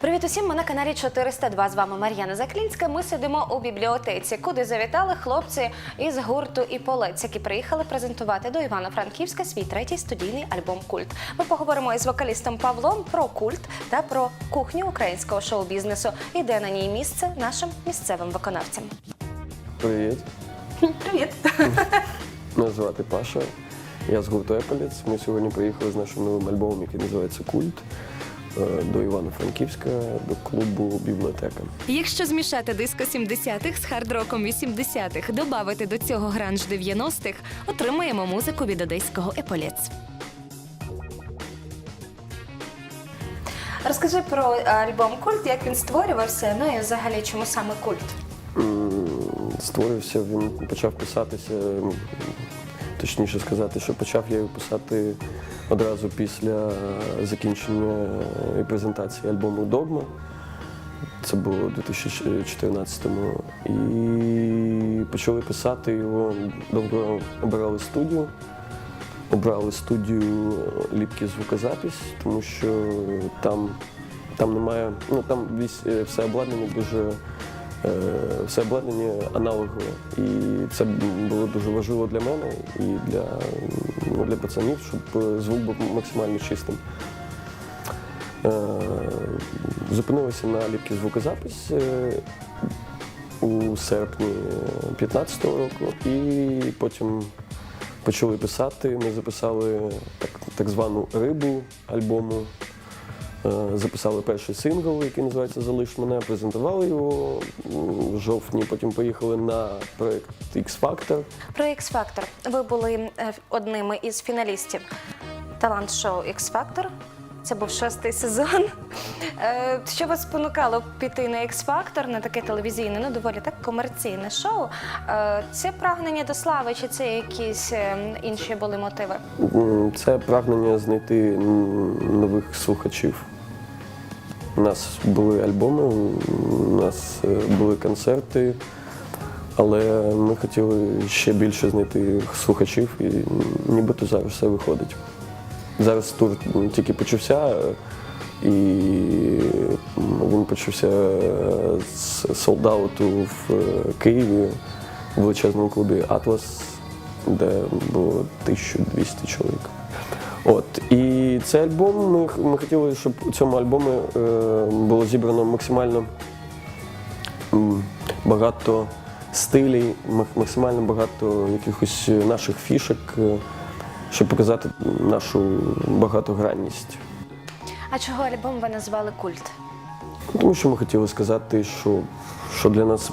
Привіт усім! Ми на каналі 402. З вами Мар'яна Заклінська. Ми сидимо у бібліотеці, куди завітали хлопці із гурту Іполець, які приїхали презентувати до Івано-Франківська свій третій студійний альбом Культ. Ми поговоримо із вокалістом Павлом про культ та про кухню українського шоу-бізнесу і де на ній місце нашим місцевим виконавцям. Привіт, Привіт! мене звати Паша. Я з гурту Еполіц. Ми сьогодні приїхали з нашим новим альбомом, який називається Культ до Івано-Франківська, до клубу бібліотека. Якщо змішати диско 70-х з хард-роком 80-х, додати до цього гранж 90-х, отримаємо музику від одеського Еполець. Розкажи про альбом Культ, як він створювався, ну і взагалі чому саме культ? Створився, він почав писатися, точніше сказати, що почав я його писати одразу після закінчення е, презентації альбому Догма. Це було у 2014-му. І почали писати його, довго обирали студію. Обрали студію Ліпкі звукозапись, тому що там, там немає, ну там весь, е, все обладнання дуже е, все обладнання аналогове. І це було дуже важливо для мене і для, для пацанів, щоб е, звук був максимально чистим. Е, Зупинилися на ліпкі звукозапис е, у серпні 2015 року, і потім почали писати. Ми записали так, так звану рибу альбому. Е, Записали перший сингл, який називається Залиш мене, презентували його в жовтні. Потім поїхали на проект X Factor. Про X Factor. Ви були е, одними із фіналістів талант-шоу X Factor. Це був шостий сезон. Е, Що вас спонукало піти на X Factor, на таке телевізійне, ну доволі так комерційне шоу? Е, Це прагнення до слави, чи це якісь е, інші були мотиви? Це прагнення знайти нових слухачів. У нас були альбоми, у нас були концерти, але ми хотіли ще більше знайти слухачів, і нібито зараз все виходить. Зараз тур тільки почався, е, і він почався е, з солдауту в Києві в величезному клубі Атлас, де було 1200 чоловік. От і цей альбом ми, ми хотіли, щоб у цьому альбомі е, було зібрано максимально багато стилів, максимально багато якихось наших фішок, е, щоб показати нашу багатогранність. А чого альбом ви назвали Культ? Тому що ми хотіли сказати, що, що для нас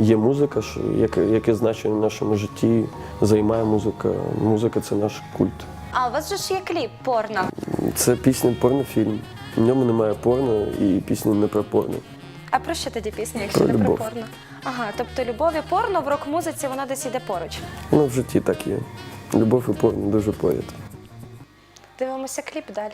є музика, що яке, яке значення в нашому житті займає музика. Музика це наш культ. А у вас же ж є кліп порно. Це пісня порнофільм. В ньому немає порно і пісня не про порно. А про що тоді пісня, якщо Про не про порно? Ага, тобто любов і порно в рок-музиці воно десь іде поруч. Воно в житті так є. Любов і порно дуже поряд. Дивимося кліп далі.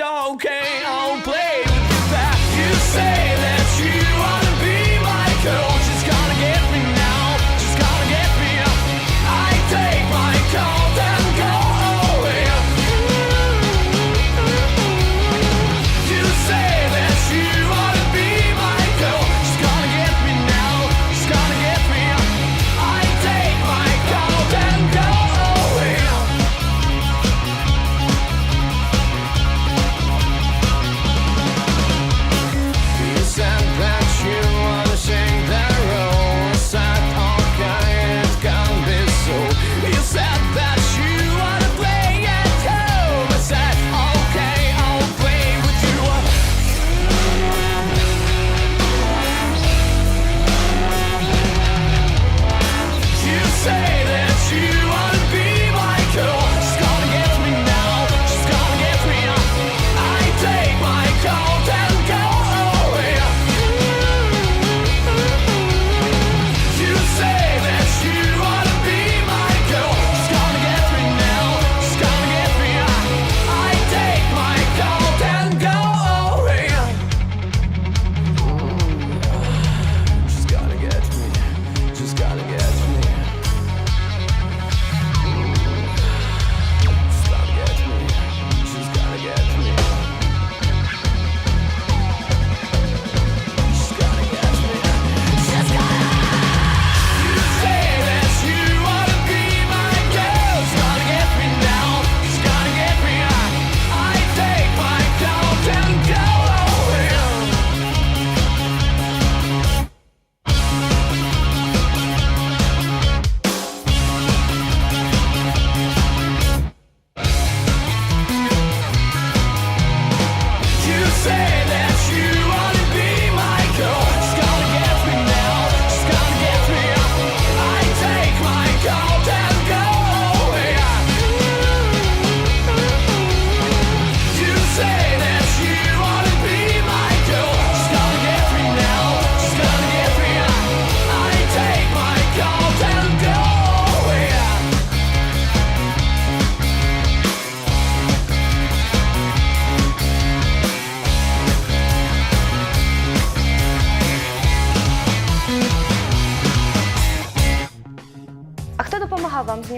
at okay?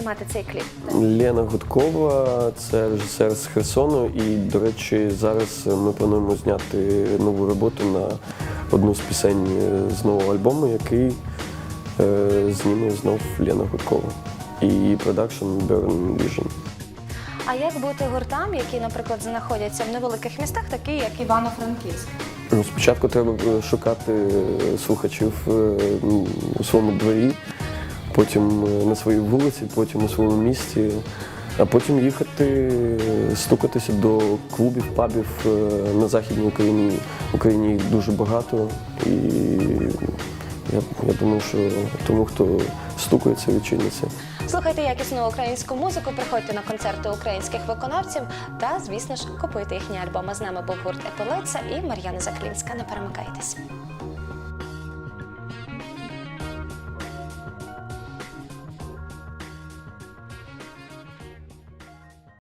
Знімати цей кліп? Лена Гудкова, це режисер з Херсону. І, до речі, зараз ми плануємо зняти нову роботу на одну з пісень з нового альбому, який е, зніме знов Лена Гудкова. І продакшн Burn Vision. А як бути гуртам, які, наприклад, знаходяться в невеликих містах, такі як Івано-Франківськ? Ну, спочатку треба е, шукати е, слухачів е, у своєму дворі, потім е, на своїй вулиці, потім у своєму місті, а потім їхати, е, стукатися до клубів, пабів е, на Західній Україні. В Україні їх дуже багато. І я, я думаю, що тому, хто стукається, відчиниться. Слухайте якісну українську музику, приходьте на концерти українських виконавців та, звісно ж, купуйте їхні альбоми. З нами був гурт Еполиця і Мар'яна Заклінська. Не перемикайтесь.